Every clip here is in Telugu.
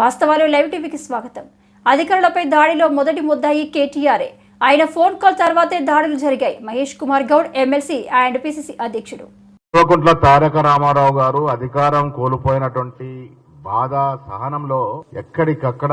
వాస్తవాలు లైవ్ టీవీకి స్వాగతం. అధికారులపై దాడిలో మొదటి ముద్దాయి కేటీఆర్ఏ ఆయన ఫోన్ కాల్ తర్వాతే దాడులు జరిగాయి. Mahesh Kumar Goud MLC and PCC అధ్యక్షుడు. కల్వకుంట్ల తారక రామారావు గారు అధికారం కోల్పోయినటువంటి బాధ సహనంలో ఎక్కడికక్కడ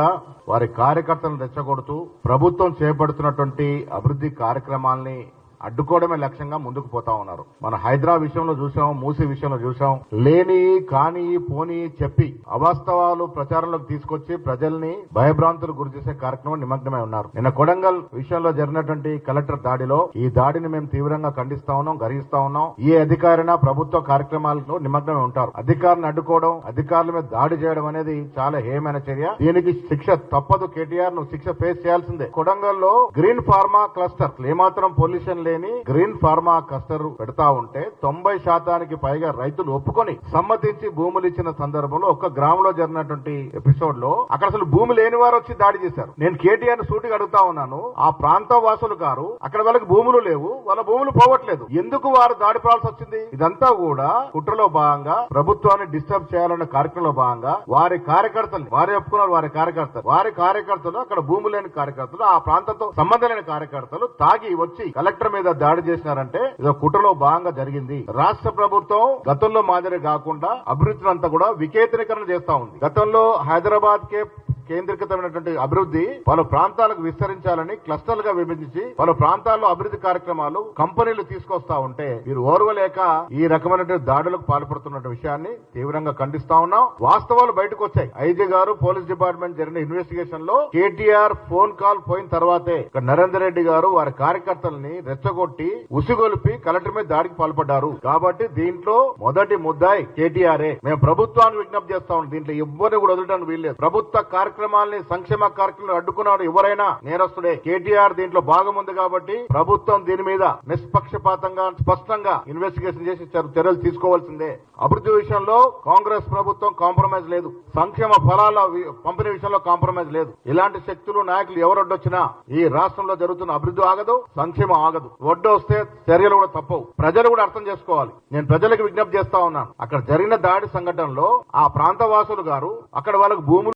వారి కార్యకర్తలను రెచ్చగొడుతూ ప్రభుత్వం చేపడుతున్నటువంటి అభివృద్ధి కార్యక్రమాల్ని అడ్డుకోవడమే లక్ష్యంగా ముందుకు పోతా ఉన్నారు. మన హైదరాబాద్ విషయంలో చూసాం మూసీ విషయంలో చూసాం. లేని కాని పోని చెప్పి అవాస్తవాలు ప్రచారంలోకి తీసుకొచ్చి ప్రజల్ని భయభ్రాంతులు గురిచేసే కార్యక్రమం నిమగ్నమై ఉన్నారు. నిన్న కొడంగల్ విషయంలో జరిగినటువంటి కలెక్టర్ దాడిలో ఈ దాడిని మేము తీవ్రంగా ఖండిస్తా ఉన్నాం గర్హిస్తా ఉన్నాం. ఏ అధికారైనా ప్రభుత్వ కార్యక్రమాల్లో నిమగ్నమై ఉంటారు. అధికారులను అడ్డుకోవడం అధికారుల మీద దాడి చేయడం అనేది చాలా హేయమైన చర్య. దీనికి శిక్ష తప్పదు కేటీఆర్ను శిక్ష ఫేస్ చేయాల్సిందే. కొడంగల్లో గ్రీన్ ఫార్మా క్లస్టర్ ఏమాత్రం పొల్యూషన్ లేదు లేని గ్రీన్ ఫార్మా క్లస్టర్ పెడతా ఉంటే తొంభై శాతానికి పైగా రైతులు ఒప్పుకొని సమ్మతించి భూములు ఇచ్చిన సందర్భంలో ఒక్క గ్రామంలో జరిగినటువంటి ఎపిసోడ్లో అక్కడ అసలు భూమి లేని వారు వచ్చి దాడి చేశారు. నేను కేటీఆర్ సూటిగా అడుగుతా ఉన్నాను ఆ ప్రాంత వాసులు గారు అక్కడ వాళ్ళకి భూములు లేవు వాళ్ళ భూములు పోవట్లేదు ఎందుకు వారు దాడి పడాల్సి వచ్చింది? ఇదంతా కూడా కుట్రలో భాగంగా ప్రభుత్వాన్ని డిస్టర్బ్ చేయాలన్న కార్యక్రమంలో భాగంగా వారి కార్యకర్తలు వారి ఒప్పుకున్నారు వారి కార్యకర్తలు. వారి కార్యకర్తలు అక్కడ భూములు లేని కార్యకర్తలు ఆ ప్రాంతంతో సంబంధం లేని కార్యకర్తలు తాగి వచ్చి కలెక్టర్ మీద దాడి చేసినారంటే ఇది కుట్రలో భాగంగా జరిగింది. రాష్ట్ర ప్రభుత్వం గతంలో మాదిరి కాకుండా అభివృద్ధిని అంతా కూడా వికేంద్రీకరణ చేస్తా ఉంది. గతంలో హైదరాబాద్ కే కేంద్రీకృతమైనటువంటి అభివృద్ధి పలు ప్రాంతాలకు విస్తరించాలని క్లస్టర్లు గా విభజించి పలు ప్రాంతాల్లో అభివృద్ధి కార్యక్రమాలు కంపెనీలు తీసుకొస్తా ఉంటే మీరు ఓర్వలేక ఈ రకమైనటువంటి దాడులకు పాల్పడుతున్న విషయాన్ని తీవ్రంగా ఖండిస్తా ఉన్నాం. వాస్తవాలు బయటకు వచ్చాయి ఐజీ గారు పోలీస్ డిపార్ట్మెంట్ జరిగిన ఇన్వెస్టిగేషన్లో కేటీఆర్ ఫోన్ కాల్ పోయిన తర్వాతే నరేందర్ రెడ్డి గారు వారి కార్యకర్తల్ని రెచ్చగొట్టి ఉసిగొలిపి కలెక్టర్ మీద దాడికి పాల్పడ్డారు. కాబట్టి దీంట్లో మొదటి ముద్దాయి కేటీఆర్ఏ మేము ప్రభుత్వాన్ని విజ్ఞప్తి చేస్తా ఉన్నాం. దీంట్లో ఎవ్వరిని కూడా వదలడానికి వీల్లేదు. ప్రభుత్వ కార్యక్రమాల్ని సంక్షేమ కార్యక్రమాలు అడ్డుకున్నాడు ఎవరైనా నేరస్తుడే. కేటీఆర్ దీంట్లో భాగం ఉంది కాబట్టి ప్రభుత్వం దీని మీద నిష్పక్షపాతంగా స్పష్టంగా ఇన్వెస్టిగేషన్ చేసి చర్యలు తీసుకోవాల్సిందే. అభివృద్ధి విషయంలో కాంగ్రెస్ ప్రభుత్వం కాంప్రమైజ్ లేదు. సంక్షేమ ఫలాల పంపిణీ విషయంలో కాంప్రమైజ్ లేదు. ఇలాంటి శక్తులు నాయకులు ఎవరొడ్డొచ్చినా ఈ రాష్ట్రంలో జరుగుతున్న అభివృద్ధి ఆగదు సంక్షేమం ఆగదు. వడ్డొస్తే చర్యలు కూడా తప్పవు. ప్రజలు కూడా అర్థం చేసుకోవాలి. నేను ప్రజలకు విజ్ఞప్తి చేస్తా ఉన్నాను. అక్కడ జరిగిన దాడి సంఘటనలో ఆ ప్రాంత వాసులు గారు అక్కడ వాళ్ళకు భూములు